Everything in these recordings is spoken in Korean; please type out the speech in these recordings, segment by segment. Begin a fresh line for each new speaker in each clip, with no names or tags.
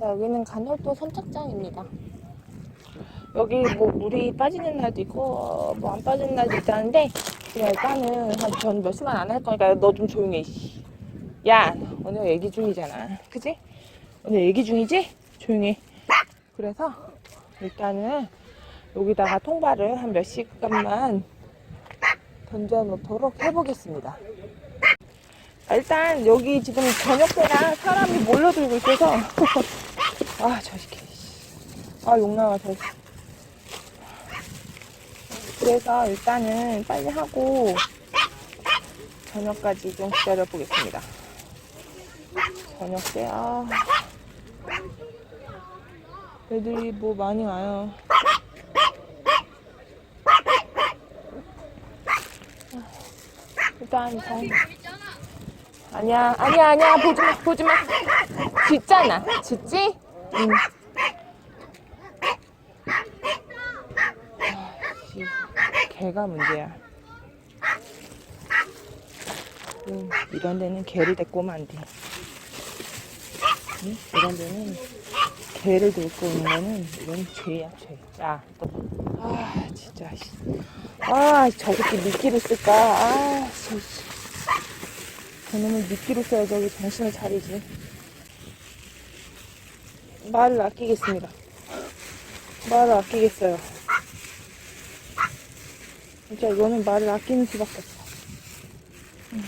자, 여기는 간월도 선착장입니다. 여기 뭐 물이 빠지는 날도 있고 뭐안 빠지는 날도 있다는데 그냥 일단은 한전몇 시간 안 할 거니까 너 좀 조용해. 씨. 야, 오늘 얘기 중이잖아. 그지? 오늘 얘기 중이지? 조용히. 그래서 일단은 여기다가 통발을 한 몇 시간만 던져 놓도록 해보겠습니다. 아, 일단 여기 지금 저녁 때라 사람이 몰려들고 있어서 아 저 새끼 아 욕나와 저 그래서 일단은 빨리 하고 저녁까지 좀 기다려 보겠습니다 저녁 때 아 애들이 뭐 많이 와요 일단 정 아니야, 아니야, 아니야. 보지 마, 보지 마. 짖잖아. 짖지? 응. 아, 씨, 개가 문제야. 응, 이런 데는 개를 데리고 오면 안 돼. 응? 이런 데는 개를 데리고 오는 거는 이건 죄야, 죄. 자, 또. 아, 진짜. 씨. 아, 저렇게 미끼를 쓸까? 아, 저, 씨. 저놈을 미끼로 써야 저기 정신을 차리지. 말을 아끼겠습니다. 말을 아끼겠어요. 진짜 이거는 말을 아끼는 수밖에 없어. 음.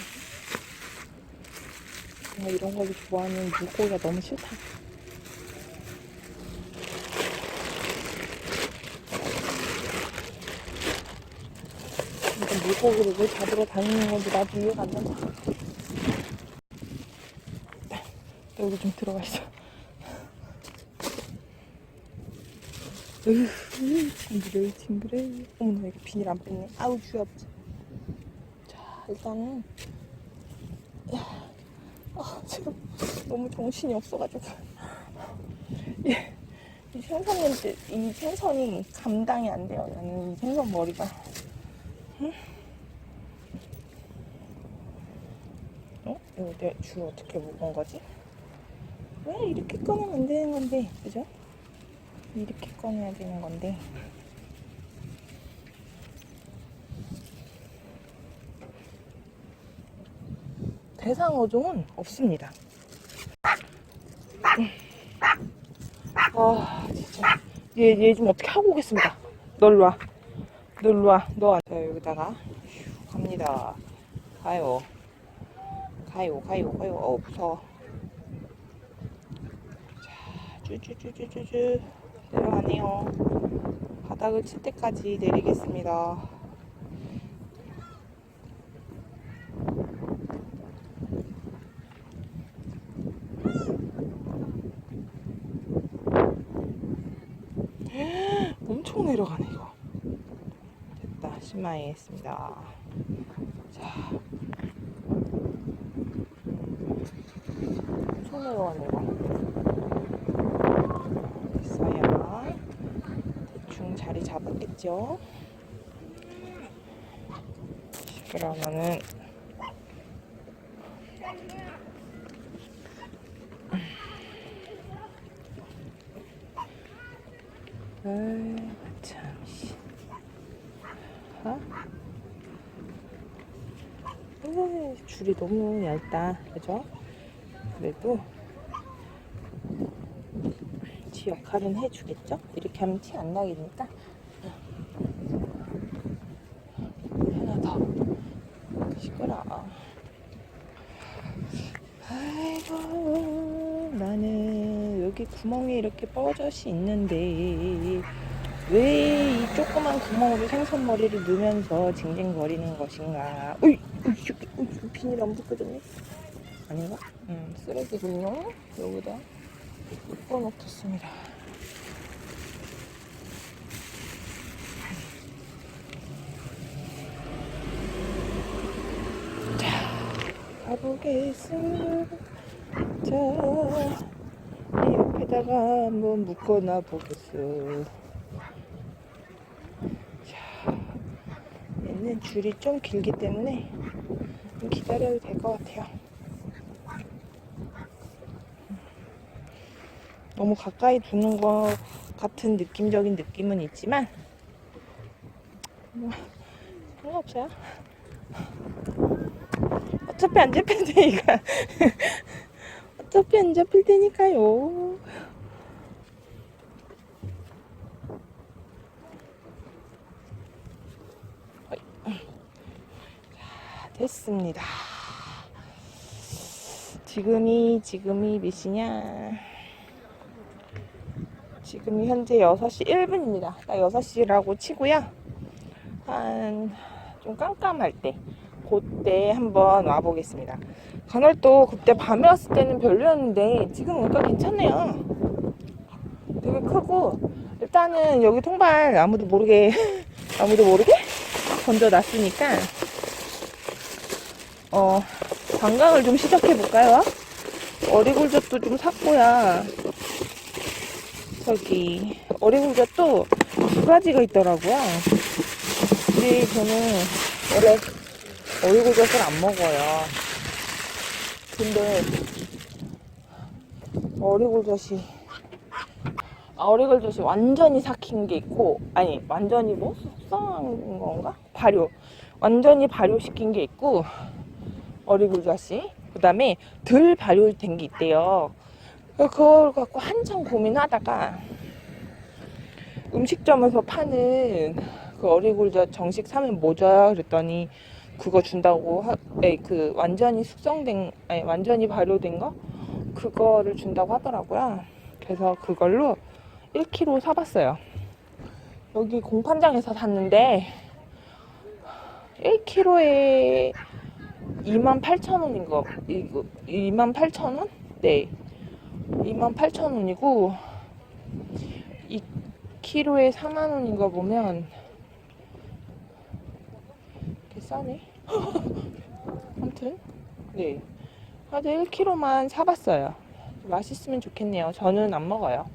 이런 거를 좋아하는 물고기가 너무 싫다. 물고기를 왜 잡으러 다니는 건지 나도 이해가 안 간다. 여기 좀 들어가 있어. 으흐, 징그레, 징그레. 어머나, 이거 비닐 안 뺐네. 아우, 귀엽지. 자, 일단은. 야, 아, 지금 너무 정신이 없어가지고. 예, 이 생선인지, 이 생선이 감당이 안 돼요. 나는 이 생선 머리가. 응? 어? 이거 내 줄 어떻게 묶은 거지? 왜 이렇게 꺼내면 안 되는 건데, 그죠? 이렇게 꺼내야 되는 건데. 대상어종은 없습니다. 아, 진짜. 얘, 얘 좀 어떻게 하고 오겠습니다. 널로 와. 널로 와. 너 와. 자, 여기다가. 휴, 갑니다. 가요. 가요, 가요, 가요. 어, 무서워. 쭈쭈쭈쭈쭈쭈 내려가네요. 바닥을 칠 때까지 내리겠습니다. 엄청 내려가네 이거. 됐다. 심마에 했습니다. 자. 엄청 내려가네 이거. 됐어요. 대충 자리 잡았겠죠? 그러면은 아이 참 씨. 어? 에이, 줄이 너무 얇다 그죠? 그래도 지 역할은 해주겠죠? 이렇게 하면 티 안 나게 되니까 하나 더 시끄러 아이고 나는 여기 구멍이 이렇게 뻐젓이 있는데 왜 이 조그만 구멍으로 생선머리를 넣으면서 징징거리는 것인가! 으이, 저기, 으이, 비닐 안 벗겨졌네 아닌가? 음, 쓰레기군요 여기다 묶어놓겠습니다. 자, 가보겠습니다. 자, 이 옆에다가 한번 묶어놔 보겠어. 자, 얘는 줄이 좀 길기 때문에 좀 기다려도 될 것 같아요. 너무 가까이 두는 것 같은 느낌적인 느낌은 있지만 뭐 상관없어요. 어차피 안 잡힐 테니까. 어차피 안 잡힐 테니까요. 자, 됐습니다. 지금이 지금이 몇 시냐? 지금이 현재 6시 1분입니다. 딱 6시라고 치고요. 한 좀 깜깜할 때 그때 한번 와보겠습니다. 간헐도 그때 밤에 왔을 때는 별로였는데 지금 오니까 괜찮네요. 되게 크고 일단은 여기 통발 아무도 모르게 아무도 모르게 던져놨으니까 어 관광을 좀 시작해 볼까요? 어리굴젓도 좀 샀고요. 저기 어리굴젓도 두 가지가 있더라고요. 근데 저는 원래 어리굴젓을 안 먹어요. 근데 어리굴젓이 아, 어리굴젓이 완전히 삭힌 게 있고 아니 완전히 뭐 숙성한 건가? 발효 완전히 발효시킨 게 있고 어리굴젓이 그 다음에 덜 발효된 게 있대요. 그걸 갖고 한참 고민하다가 음식점에서 파는 그 어리굴젓 정식 사면 뭐 줘요? 그랬더니 그거 준다고 하, 에, 그 완전히 숙성된 아니 완전히 발효된 거 그거를 준다고 하더라고요. 그래서 그걸로 1kg 사봤어요. 여기 공판장에서 샀는데 1kg에 28,000원인 거, 이거 28,000원? 네. 28,000원이고 2kg에 4만 원인 거 보면 개 싸네. 아무튼 네. 하여튼 1kg만 사봤어요. 맛있으면 좋겠네요. 저는 안 먹어요.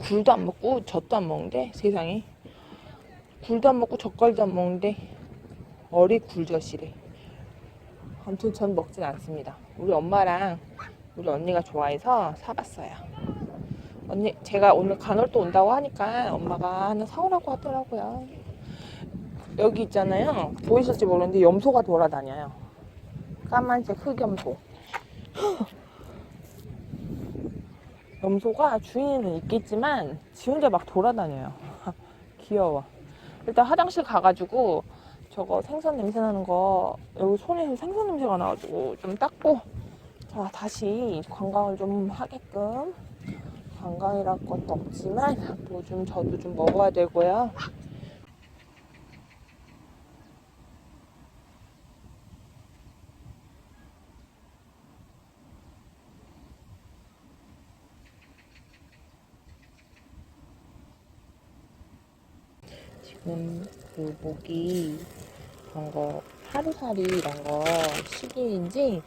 굴도 안 먹고 젖도 안 먹는데 세상에 굴도 안 먹고 젓갈도 안 먹는데 어리 굴젓이래. 아무튼 전 먹진 않습니다. 우리 엄마랑 우리 언니가 좋아해서 사봤어요. 언니 제가 오늘 간헐도 온다고 하니까 엄마가 하나 사오라고 하더라고요. 여기 있잖아요. 보이실지 모르는데 염소가 돌아다녀요. 까만색 흑염소. 염소가 주인은 있겠지만 지 혼자 막 돌아다녀요. 귀여워. 일단 화장실 가가지고 저거 생선 냄새 나는 거 여기 손에서 생선 냄새가 나가지고 좀 닦고 자 다시 관광을 좀 하게끔 관광이랄 것도 없지만 뭐 좀 저도 좀 먹어야 되고요. 지금 그 모기 그런 거 하루살이 이런 거 시기인지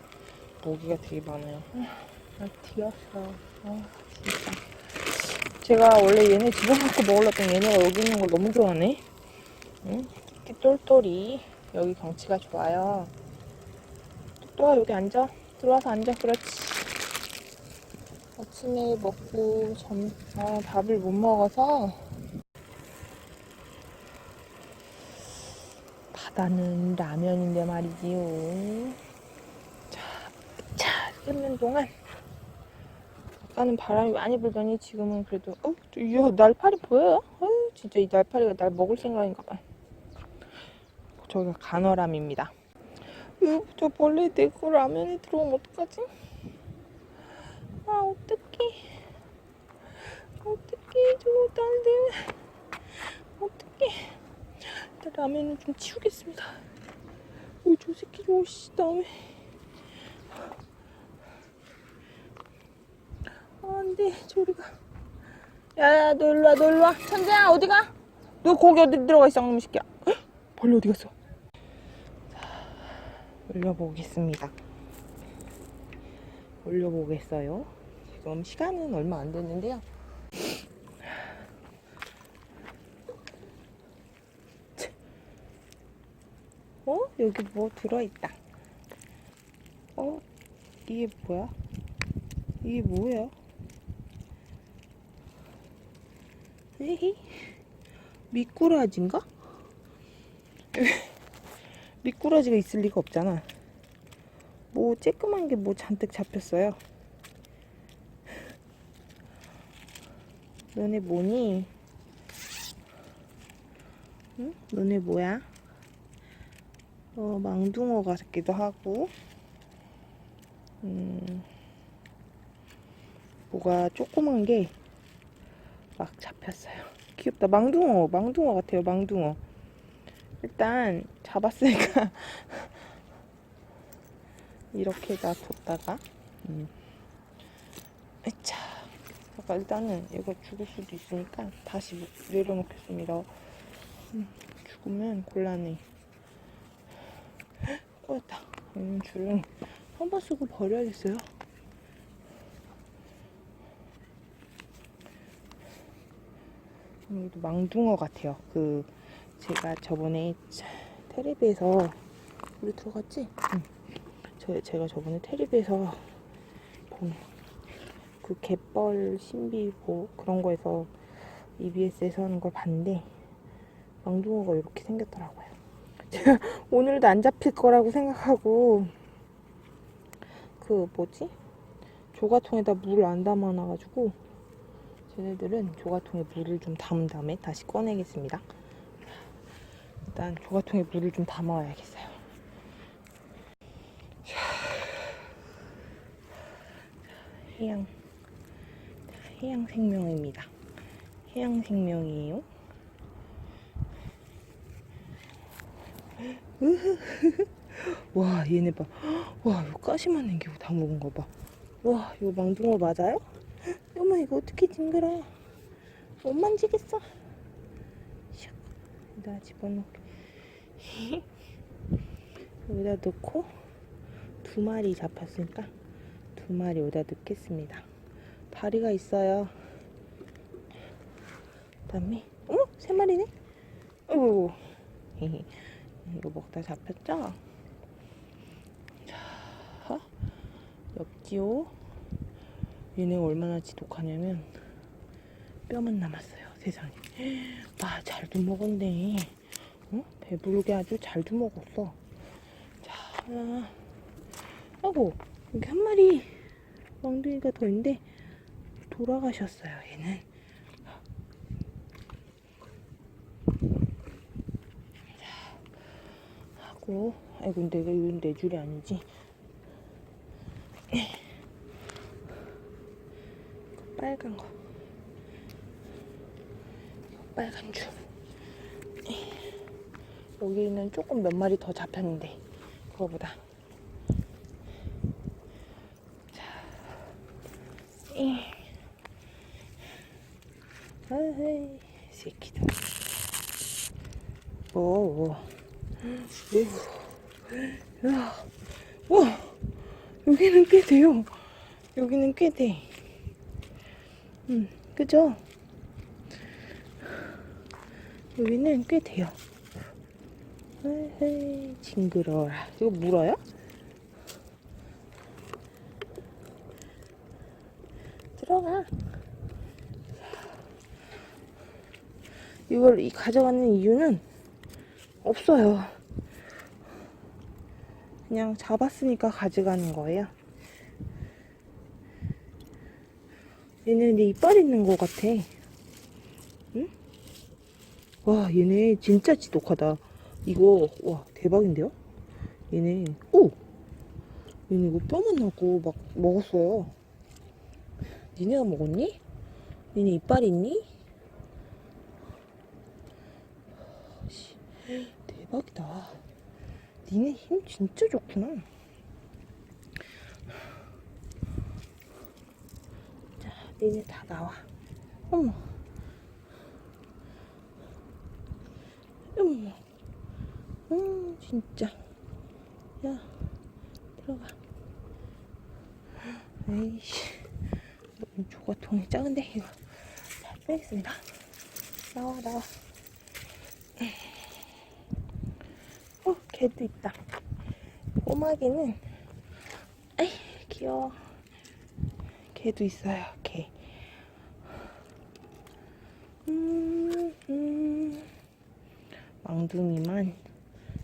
모기가 되게 많아요. 아, 뒤었어. 아, 진짜. 제가 원래 얘네 집어먹고 먹으려던 얘네가 여기 있는 걸 너무 좋아하네. 응? 특히 똘똘이. 여기 경치가 좋아요. 또아 여기 앉아. 들어와서 앉아. 그렇지. 아침에 먹고 점, 아, 밥을 못 먹어서 바다는 라면인데 말이지요. 자, 자, 끓는 동안 아까는 바람이 많이 불더니 지금은 그래도 어, 이야 날파리 보여요? 어, 진짜 이 날파리가 날 먹을 생각인가 봐. 저기가 간어람입니다. 으, 저 벌레 내거 라면에 들어오면 어떡하지? 아, 어떡해. 어떡해, 저거 딸들. 어떡해. 일단 라면을 좀 치우겠습니다. 오, 저 새끼 좀 씨, 다음에. 아, 안 돼, 저리가. 야, 야, 너 일로 와, 너 일로 와. 천재야, 어디 가? 너 거기 어디 들어가 있어, 놈 새끼야. 헉, 벌레 어디 갔어? 자, 올려보겠습니다. 올려보겠어요. 지금 시간은 얼마 안 됐는데요. 어? 여기 뭐 들어있다. 어? 이게 뭐야? 이게 뭐야? 에헤. 미꾸라지인가? 미꾸라지가 있을 리가 없잖아. 뭐 쬐끄만 게 뭐 잔뜩 잡혔어요. 너네 뭐니? 응? 너네 뭐야? 어, 망둥어 같기도 하고, 음, 뭐가 조그만 게 막 잡혔어요. 귀엽다. 망둥어, 망둥어 같아요, 망둥어. 일단 잡았으니까 이렇게 놔뒀다가, 음. 에차. 아까 일단은 이거 죽을 수도 있으니까 다시 내려놓겠습니다. 음, 죽으면 곤란해. 꼬였다. 음, 줄은 한 번 쓰고 버려야겠어요. 음, 이것도 망둥어 같아요. 그 제가 저번에 차- 테레비에서 우리 들어갔지? 응. 저 제가 저번에 테레비에서 본 그 갯벌 신비 뭐 그런 거에서 EBS에서 하는 걸 봤는데 망둥어가 이렇게 생겼더라고요. 제가 오늘도 안 잡힐 거라고 생각하고 그 뭐지 조가통에다 물을 안 담아놔가지고 쟤네들은 조가통에 물을 좀 담은 다음에 다시 꺼내겠습니다. 일단 조가통에 물을 좀 담아와야겠어요. 해양 해양 생명입니다. 해양 생명이에요. 와 얘네 봐. 와 이거 가시만 남기고 다 먹은 거 봐. 와 이거 망둥어 맞아요? 어머 이거 어떻게 징그러? 못 만지겠어. 샥. 여기다 집어넣게. 여기다 넣고 두 마리 잡혔으니까 두 마리 여기다 넣겠습니다. 다리가 있어요. 그다음에 어머 세 마리네. 어 이거 먹다 잡혔죠? 자, 엽지요. 얘네 얼마나 지독하냐면 뼈만 남았어요. 세상에. 아, 잘도 먹었네. 어? 배부르게 아주 잘도 먹었어. 자, 아이고 여기 한 마리 멍둥이가 더 있는데 돌아가셨어요. 얘는. 하고. 아이고 내가 이건 내 줄이 아니지? 빨간 거 빨간 줄. 여기는 조금 몇 마리 더 잡혔는데 그거보다 자 이. 아이 새끼들 오, 오. 야, 와, 여기는 꽤 돼요. 여기는 꽤 돼. 음, 그죠? 여기는 꽤 돼요. 에헤이, 징그러워라. 이거 물어요? 들어가. 이걸 이 가져가는 이유는 없어요. 그냥 잡았으니까 가져가는 거예요. 얘는 내 이빨 있는 것 같아. 응? 와, 얘네 진짜 지독하다. 이거, 와, 대박인데요? 얘네, 오! 얘네 이거 뼈만 나고 막 먹었어요. 니네가 먹었니? 니네 이빨 있니? 씨, 대박이다. 니네 힘 진짜 좋구나. 자, 니네 다 나와. 어머. 어머. 음, 진짜. 야, 들어가. 에이씨. 너무 조가통이 작은데, 이거. 자, 빼겠습니다. 나와, 나와. 어, 개도 있다. 꼬마개는, 아이, 귀여워. 개도 있어요, 개. 음, 망둥이만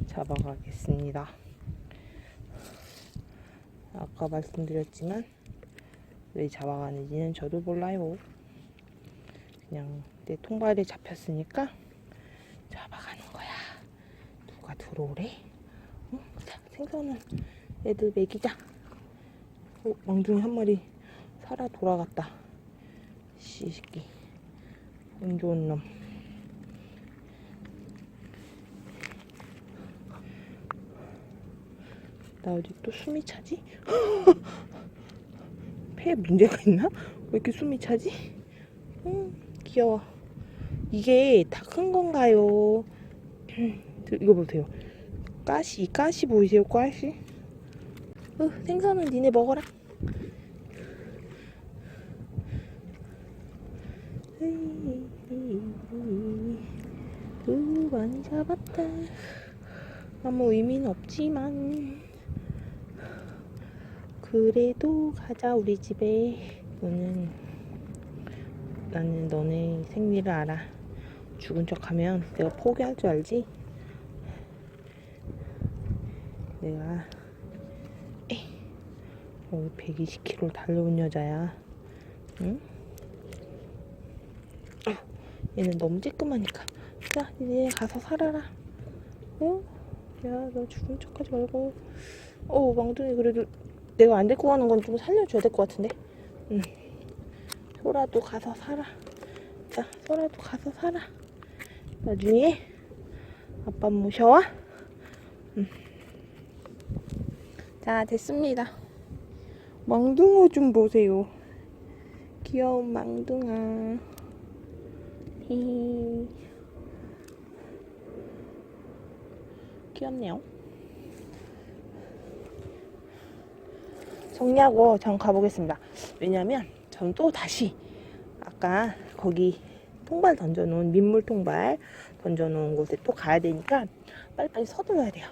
잡아가겠습니다. 아까 말씀드렸지만 왜 잡아가는지는 저도 몰라요. 그냥 내 통발에 잡혔으니까 잡아가는 거야. 누가 들어오래? 응? 자, 생선은 애들 먹이자. 어, 망둥이 한 마리 살아 돌아갔다. 씨 새끼. 운 좋은 놈. 나 어디 또 숨이 차지? 폐에 문제가 있나? 왜 이렇게 숨이 차지? 음, 귀여워. 이게 다 큰 건가요? 저, 이거 보세요. 가시, 이 가시 보이세요? 가시? 어, 생선은 니네 먹어라. 두번 잡았다. 아무 의미는 없지만 그래도 가자 우리 집에. 너는 나는 너네 생리를 알아. 죽은 척하면 내가 포기할 줄 알지? 내가 어, 120kg 달려온 여자야. 응? 어, 얘는 너무 쬐끔하니까. 자, 이제 가서 살아라. 어? 야, 너 죽은 척하지 말고. 어, 망둥이 그래도 내가 안 데리고 가는 건 좀 살려줘야 될 것 같은데. 응. 소라도 가서 살아. 자, 소라도 가서 살아. 나중에 아빠 모셔와. 응. 자, 됐습니다. 망둥어 좀 보세요. 귀여운 망둥아. 히. 귀엽네요. 정리하고 전 가보겠습니다. 왜냐면 전 또 다시 아까 거기 통발 던져놓은 민물 통발 던져놓은 곳에 또 가야 되니까 빨리빨리 서둘러야 돼요.